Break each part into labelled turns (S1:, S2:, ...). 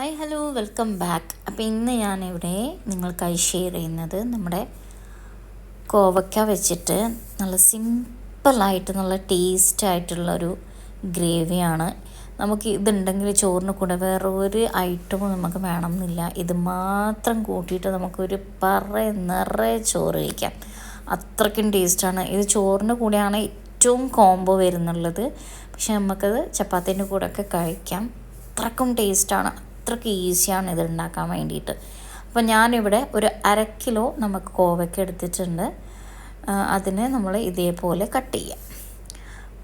S1: Hi hello welcome back അപ്പോൾ ഇന്ന് ഞാനിവിടെ നിങ്ങൾക്കായി ഷെയർ ചെയ്യുന്നത് നമ്മുടെ കോവയ്ക്ക വെച്ചിട്ട് നല്ല സിമ്പിളായിട്ട് നല്ല ടേസ്റ്റ് ആയിട്ടുള്ള ഒരു ഗ്രേവിയാണ് നമുക്ക് ഇതുണ്ടെങ്കിൽ ചോറിന് കൂടെ വേറെ ഒരു ഐറ്റവും നമുക്ക് വേണമെന്നില്ല. ഇത് മാത്രം കൂട്ടിയിട്ട് നമുക്കൊരു പറ നിറയെ ചോറ് കഴിക്കാം. അത്രയ്ക്കും ടേസ്റ്റാണ് ഇത് ചോറിന് കൂടെയാണ് ഏറ്റവും കോംബോ വരുന്നുള്ളത്. പക്ഷെ നമുക്കത് ചപ്പാത്തിന്റെ കൂടെ ഒക്കെ കഴിക്കാം അത്രക്കും ടേസ്റ്റാണ് അത്രയ്ക്ക് ഈസിയാണ് ഇത് ഉണ്ടാക്കാൻ വേണ്ടിയിട്ട്. അപ്പോൾ ഞാനിവിടെ ഒരു അര കിലോ നമുക്ക് കോവയ്ക്ക് എടുത്തിട്ടുണ്ട്. അതിനെ നമ്മൾ ഇതേപോലെ കട്ട് ചെയ്യാം.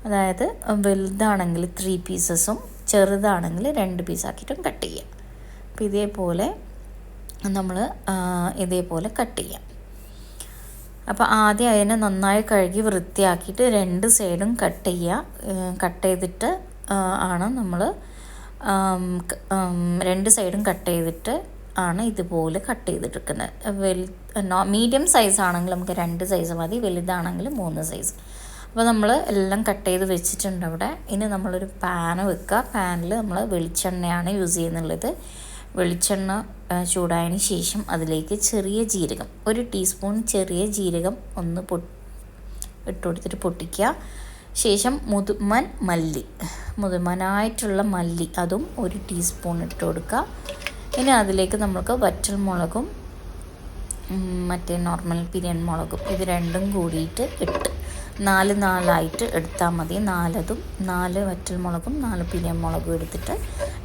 S1: അതായത് വലുതാണെങ്കിൽ ത്രീ പീസസും ചെറുതാണെങ്കിൽ രണ്ട് പീസാക്കിയിട്ടും കട്ട് ചെയ്യാം. അപ്പോൾ ഇതേപോലെ നമ്മൾ ഇതേപോലെ കട്ട് ചെയ്യാം. അപ്പോൾ ആദ്യം അതിനെ നന്നായി കഴുകി വൃത്തിയാക്കിയിട്ട് രണ്ട് സൈഡും കട്ട് ചെയ്യുക. കട്ട് ചെയ്തിട്ട് ആണ് നമ്മൾ രണ്ട് സൈഡും കട്ട് ചെയ്തിട്ട് ആണ് ഇതുപോലെ കട്ട് ചെയ്തിട്ടെടുക്കുന്നത് വെൽ മീഡിയം സൈസ് ആണെങ്കിൽ നമുക്ക് രണ്ട് സൈസ് മതി വലുതാണെങ്കിൽ മൂന്ന് സൈസ്. അപ്പോൾ നമ്മൾ എല്ലാം കട്ട് ചെയ്ത് വെച്ചിട്ടുണ്ട് അവിടെ. ഇനി നമ്മളൊരു പാന് വെക്കുക. പാനിൽ നമ്മൾ വെളിച്ചെണ്ണയാണ് യൂസ് ചെയ്യുന്നുള്ളത്. വെളിച്ചെണ്ണ ചൂടായതിന് ശേഷം അതിലേക്ക് ചെറിയ ജീരകം ഒരു ടീസ്പൂൺ ചെറിയ ജീരകം ഒന്ന് പൊ ഇട്ട് കൊടുത്തിട്ട് പൊട്ടിക്കുക. ശേഷം മുതുമൻ മല്ലി. മുതുമനായിട്ടുള്ള മല്ലി അതും ഒരു ടീസ്പൂൺ ഇട്ട് കൊടുക്കുക. ഇനി അതിലേക്ക് നമുക്ക് വറ്റൽ മുളകും മറ്റേ നോർമൽ പിരിയൻ മുളകും ഇത് രണ്ടും കൂടിയിട്ട് ഇട്ട് നാല് നാലായിട്ട് എടുത്താൽ മതി. നാലതും നാല് വറ്റൽ മുളകും നാല് പിരിയൻ മുളകും എടുത്തിട്ട്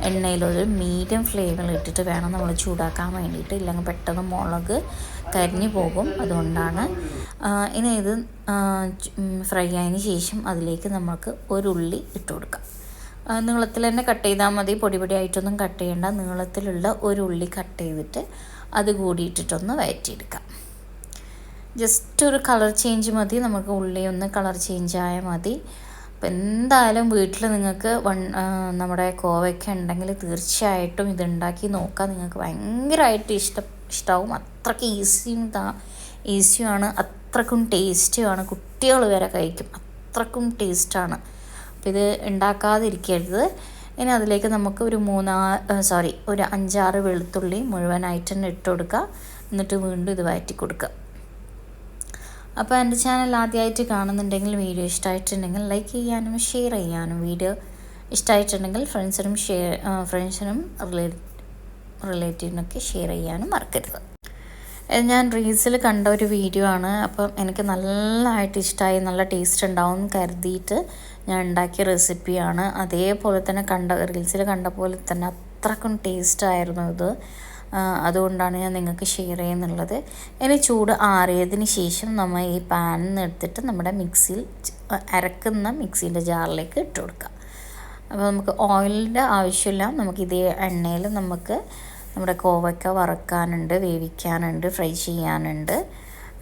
S1: എണ്ണയിലൊരു മീഡിയം ഫ്ലെയിമിൽ ഇട്ടിട്ട് വേണം നമ്മൾ ചൂടാക്കാൻ വേണ്ടിയിട്ട്. ഇല്ലെങ്കിൽ പെട്ടെന്ന് മുളക് കരിഞ്ഞു പോകും. അതുകൊണ്ടാണ് ഇനി ഇത് ഫ്രൈ ആയതിന് ശേഷം അതിലേക്ക് നമുക്ക് ഒരു ഉള്ളി ഇട്ട് കൊടുക്കാം. നീളത്തിൽ തന്നെ കട്ട് ചെയ്താൽ മതി. പൊടി പൊടിയായിട്ടൊന്നും കട്ട് ചെയ്യേണ്ട. നീളത്തിലുള്ള ഒരു ഉള്ളി കട്ട് ചെയ്തിട്ട് അത് കൂടി ഇട്ടിട്ടൊന്ന് വയറ്റിയെടുക്കാം. ജസ്റ്റ് ഒരു കളർ ചേഞ്ച് മതി. നമുക്ക് ഉള്ളി ഒന്ന് കളർ ചേഞ്ച് ആയാൽ മതി. അപ്പം എന്തായാലും വീട്ടിൽ നിങ്ങൾക്ക് വൺ നമ്മുടെ കോവയ്ക്ക ഉണ്ടെങ്കിൽ തീർച്ചയായിട്ടും ഇതുണ്ടാക്കി നോക്കാം നിങ്ങൾക്ക് ഭയങ്കരമായിട്ട് ഇഷ്ടം ഇഷ്ടമാവും അത്രയ്ക്ക് ഈസിയും ഈസിയുമാണ് അത്രക്കും ടേസ്റ്റുമാണ് കുട്ടികൾ വരെ കഴിക്കും. അത്രക്കും ടേസ്റ്റാണ് അപ്പോൾ ഇത് ഉണ്ടാക്കാതിരിക്കരുത് ഇനി അതിലേക്ക് നമുക്ക് ഒരു മൂന്നാ സോറി ഒരു അഞ്ചാറ് വെളുത്തുള്ളി മുഴുവനായിട്ട് തന്നെ ഇട്ട് കൊടുക്കുക എന്നിട്ട് വീണ്ടും ഇത് വഴറ്റി കൊടുക്കുക അപ്പോൾ എന്റെ ചാനൽ ആദ്യമായിട്ട് കാണുന്നുണ്ടെങ്കിൽ വീഡിയോ ഇഷ്ടമായിട്ടുണ്ടെങ്കിൽ ലൈക്ക് ചെയ്യാനും ഷെയർ ചെയ്യാനും വീഡിയോ ഇഷ്ടമായിട്ടുണ്ടെങ്കിൽ ഫ്രണ്ട്സിനും ഷെയർ ഫ്രണ്ട്സിനും റിലേ റിലേറ്റീവിനൊക്കെ ഷെയർ ചെയ്യാനും മറക്കരുത്. ഞാൻ റീൽസിൽ കണ്ട ഒരു വീഡിയോ ആണ്. അപ്പം എനിക്ക് നല്ലതായിട്ട് ഇഷ്ടമായി നല്ല ടേസ്റ്റ് ഉണ്ടാവും കരുതിയിട്ട് ഞാൻ ഉണ്ടാക്കിയ റെസിപ്പിയാണ് അതേപോലെ തന്നെ കണ്ട റീൽസിൽ കണ്ട പോലെ തന്നെ അത്രക്കും ടേസ്റ്റ് ആയിരുന്നു ഇത്. അതുകൊണ്ടാണ് ഞാൻ നിങ്ങൾക്ക് ഷെയർ ചെയ്യുന്നുള്ളത്. ഇനി ചൂട് ആറിയതിന് ശേഷം നമ്മൾ ഈ പാനിൽ നിന്ന് എടുത്തിട്ട് നമ്മുടെ മിക്സിയിൽ അരക്കുന്ന മിക്സീന്റെ ജാറിലേക്ക് ഇട്ട് കൊടുക്കാം. അപ്പോൾ നമുക്ക് ഓയിലിന്റെ ആവശ്യമില്ല. നമുക്ക് ഇതേ എണ്ണയിൽ നമുക്ക് നമ്മുടെ കോവയ്ക്ക വറക്കാനുണ്ട് വേവിക്കാനുണ്ട് ഫ്രൈ ചെയ്യാനുണ്ട്.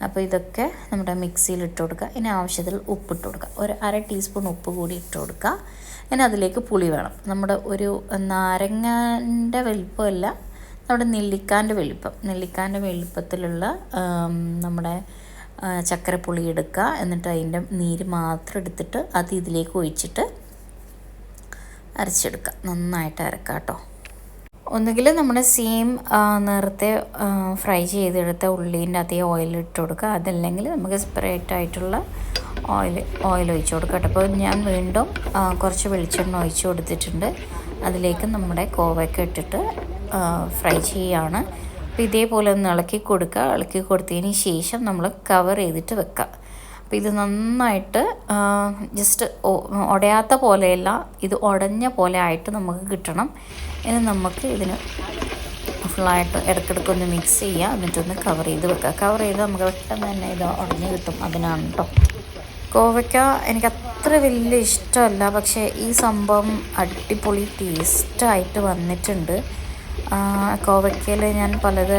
S1: അപ്പോൾ ഇതൊക്കെ നമ്മുടെ മിക്സിയിൽ ഇട്ട് കൊടുക്കുക. ഇനി ആവശ്യത്തിൽ ഉപ്പ് ഇട്ട് കൊടുക്കുക. ഒരു അര ടീസ്പൂൺ ഉപ്പ് കൂടി ഇട്ട് കൊടുക്കുക. ഇനി അതിലേക്ക് പുളി വേണം. നമ്മുടെ ഒരു നാരങ്ങന്റെ വലിപ്പമല്ല നമ്മുടെ നെല്ലിക്കാന്റെ വലിപ്പം. നെല്ലിക്കാന്റെ വലിപ്പത്തിലുള്ള നമ്മുടെ ചക്കരപ്പുളി എടുക്കുക. എന്നിട്ട് അതിന്റെ നീര് മാത്രം എടുത്തിട്ട് അത് ഇതിലേക്ക് ഒഴിച്ചിട്ട് അരച്ചെടുക്കുക. നന്നായിട്ട് അരക്കാം കേട്ടോ. ഒന്നുകിൽ നമ്മൾ സെയിം നേരത്തെ ഫ്രൈ ചെയ്തെടുത്ത ഉള്ളീന്റെ അതേ ഓയിൽ ഇട്ട് കൊടുക്കുക. അതല്ലെങ്കിൽ നമുക്ക് സെപ്പറേറ്റ് ആയിട്ടുള്ള ഓയിൽ ഓയിൽ ഒഴിച്ച് കൊടുക്കുക കേട്ടോ. അപ്പോൾ ഞാൻ വീണ്ടും കുറച്ച് വെളിച്ചെണ്ണ ഒഴിച്ച് കൊടുത്തിട്ടുണ്ട്. അതിലേക്ക് നമ്മുടെ കോവയ്ക്ക ഇട്ടിട്ട് ഫ്രൈ ചെയ്യുകയാണ്. അപ്പോൾ ഇതേപോലെ ഒന്ന് ഇളക്കി കൊടുക്കുക. ഇളക്കി കൊടുത്തതിന് ശേഷം നമ്മൾ കവർ ചെയ്തിട്ട് വെക്കുക. അപ്പോൾ ഇത് നന്നായിട്ട് ജസ്റ്റ് ഉടയാത്ത പോലെയല്ല ഇത് ഉടഞ്ഞ പോലെ ആയിട്ട് നമുക്ക് കിട്ടണം. ഇനി നമുക്ക് ഇതിന് ഫുള്ളായിട്ട് ഇടയ്ക്കിടയ്ക്ക് ഒന്ന് മിക്സ് ചെയ്യുക എന്നിട്ടൊന്ന് കവർ ചെയ്ത് വെക്കുക കവർ ചെയ്ത് നമുക്ക് പെട്ടെന്ന് തന്നെ ഇത് ഉടഞ്ഞ് കിട്ടും അതിനാണ് കേട്ടോ കോവയ്ക്ക എനിക്ക് അത്ര വലിയ ഇഷ്ടമല്ല. പക്ഷേ ഈ സംഭവം അടിപൊളി ടേസ്റ്റായിട്ട് വന്നിട്ടുണ്ട്. കോവയ്ക്കയിൽ ഞാൻ പലത്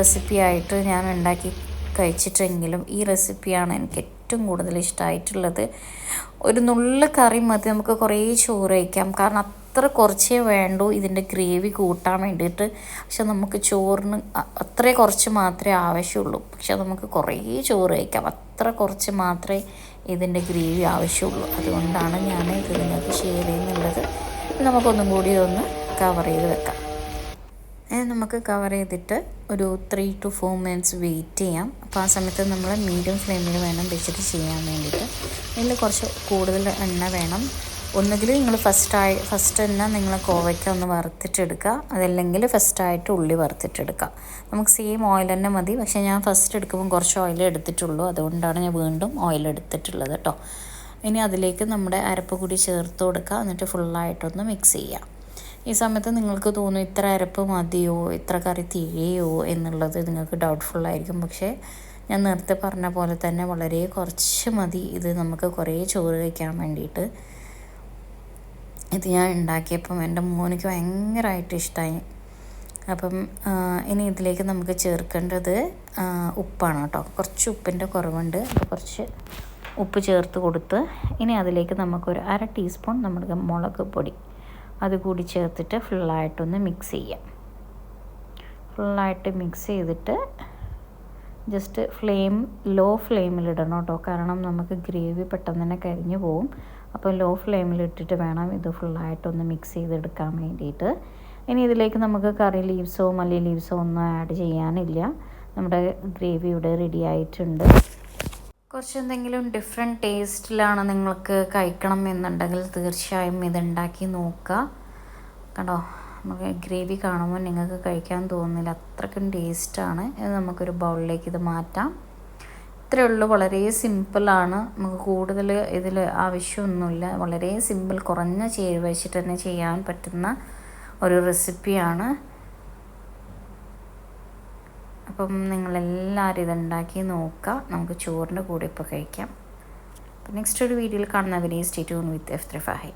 S1: റെസിപ്പി ആയിട്ട് ഞാൻ ഉണ്ടാക്കി കഴിച്ചിട്ടെങ്കിലും ഈ റെസിപ്പിയാണ് എനിക്ക് ഏറ്റവും കൂടുതൽ ഇഷ്ടമായിട്ടുള്ളത് ഒരു നുള്ള കറി മതി നമുക്ക് കുറേ ചോറ് കഴിക്കാം. കാരണം അത്ര കുറച്ചേ വേണ്ടൂ ഇതിന്റെ ഗ്രേവി കൂട്ടാൻ വേണ്ടിയിട്ട്. പക്ഷെ നമുക്ക് ചോറിന് അത്ര കുറച്ച് മാത്രമേ ആവശ്യമുള്ളൂ. പക്ഷെ നമുക്ക് കുറേ ചോറ് കഴിക്കാം. അത്ര കുറച്ച് മാത്രമേ ഇതിന്റെ ഗ്രേവി ആവശ്യമുള്ളൂ. അതുകൊണ്ടാണ് ഞാൻ ഇത് നിങ്ങൾക്ക് ഷെയർ ചെയ്യുന്നുള്ളത് നമുക്കൊന്നും കൂടി ഒന്ന് കവർ ചെയ്ത് വെക്കാം. നമുക്ക് കവർ ചെയ്തിട്ട് ഒരു three two four minutes wait ചെയ്യാം. അപ്പോൾ ആ സമയത്ത് നമ്മൾ മീഡിയം ഫ്ലെയിമിൽ വേണം വെച്ചിട്ട് ചെയ്യാൻ വേണ്ടിയിട്ട്. ഇതിൽ കുറച്ച് കൂടുതൽ എണ്ണ വേണം. ഒന്നുകിൽ നിങ്ങൾ ഫസ്റ്റായി ഫസ്റ്റ് എണ്ണ നിങ്ങൾ കോവയ്ക്ക ഒന്ന് വറുത്തിട്ടെടുക്കുക അതല്ലെങ്കിൽ ഫസ്റ്റായിട്ട് ഉള്ളി വറുത്തിട്ടെടുക്കുക നമുക്ക് സെയിം ഓയിൽ തന്നെ മതി. പക്ഷേ ഞാൻ ഫസ്റ്റ് എടുക്കുമ്പോൾ കുറച്ച് ഓയിൽ എടുത്തിട്ടുള്ളൂ. അതുകൊണ്ടാണ് ഞാൻ വീണ്ടും ഓയിൽ എടുത്തിട്ടുള്ളത് കേട്ടോ ഇനി അതിലേക്ക് നമ്മുടെ അരപ്പ് കൂടി ചേർത്ത് കൊടുക്കുക എന്നിട്ട് ഫുള്ളായിട്ടൊന്ന് മിക്സ് ചെയ്യാം. ഈ സമയത്ത് നിങ്ങൾക്ക് തോന്നും ഇത്ര അരപ്പ് മതിയോ ഇത്ര കറി തികയോ എന്നുള്ളത് നിങ്ങൾക്ക് ഡൗട്ട്ഫുള്ളായിരിക്കും പക്ഷേ ഞാൻ നേരത്തെ പറഞ്ഞ പോലെ തന്നെ വളരെ കുറച്ച് മതി. ഇത് നമുക്ക് കുറേ ചോറ് കഴിക്കാൻ വേണ്ടിയിട്ട്. ഇത് ഞാൻ ഉണ്ടാക്കിയപ്പം എന്റെ മോനിക്ക് ഭയങ്കരമായിട്ട് ഇഷ്ടമായി അപ്പം ഇനി ഇതിലേക്ക് നമുക്ക് ചേർക്കേണ്ടത് ഉപ്പാണ് കേട്ടോ. കുറച്ച് ഉപ്പിന്റെ കുറവുണ്ട്. അപ്പോൾ കുറച്ച് ഉപ്പ് ചേർത്ത് കൊടുത്ത് ഇനി അതിലേക്ക് നമുക്കൊരു അര ടീസ്പൂൺ നമ്മുടെ മുളക് പൊടി. അത് കൂടി ചേർത്തിട്ട് ഫുള്ളായിട്ടൊന്ന് മിക്സ് ചെയ്യാം. ഫുള്ളായിട്ട് മിക്സ് ചെയ്തിട്ട് ജസ്റ്റ് ഫ്ലെയിം ലോ ഫ്ലെയിമിലിടണം കേട്ടോ. കാരണം നമുക്ക് ഗ്രേവി പെട്ടെന്ന് തന്നെ കരിഞ്ഞു പോവും. അപ്പോൾ ലോ ഫ്ലെയിമിൽ ഇട്ടിട്ട് വേണം ഇത് ഫുള്ളായിട്ടൊന്ന് മിക്സ് ചെയ്തെടുക്കാൻ വേണ്ടിയിട്ട്. ഇനി ഇതിലേക്ക് നമുക്ക് കറി ലീവ്സോ മല്ലി ലീവ്സോ ഒന്നും ആഡ് ചെയ്യാനില്ല. നമ്മുടെ ഗ്രേവി ഇവിടെ റെഡി ആയിട്ടുണ്ട്. കുറച്ച് എന്തെങ്കിലും ഡിഫറെന്റ് ടേസ്റ്റിലാണ് നിങ്ങൾക്ക് കഴിക്കണം എന്നുണ്ടെങ്കിൽ തീർച്ചയായും ഇത് ഉണ്ടാക്കി നോക്കുക. കണ്ടോ? നമുക്ക് ഗ്രേവി കാണുമ്പോൾ നിങ്ങൾക്ക് കഴിക്കാൻ തോന്നുന്നില്ല. അത്രയ്ക്കും ടേസ്റ്റാണ് ഇത് നമുക്കൊരു ബൗളിലേക്ക് ഇത് മാറ്റാം. ഇത്രയേ ഉള്ളൂ. വളരെ സിമ്പിളാണ് നമുക്ക് കൂടുതൽ ഇതിൽ ആവശ്യമൊന്നുമില്ല. വളരെ സിമ്പിൾ കുറഞ്ഞ ചേരുവ വെച്ചിട്ട് തന്നെ ചെയ്യാൻ പറ്റുന്ന ഒരു റെസിപ്പിയാണ് അപ്പം നിങ്ങളെല്ലാവരും ഇതുണ്ടാക്കി നോക്കുക. നമുക്ക് ചോറിന്റെ കൂടെ ഇപ്പോൾ കഴിക്കാം. നെക്സ്റ്റ് ഒരു വീഡിയോയിൽ കാണുന്നവരെ സ്റ്റേ ട്യൂൺ വിത്ത് എഫ് ത്രിഫാഹി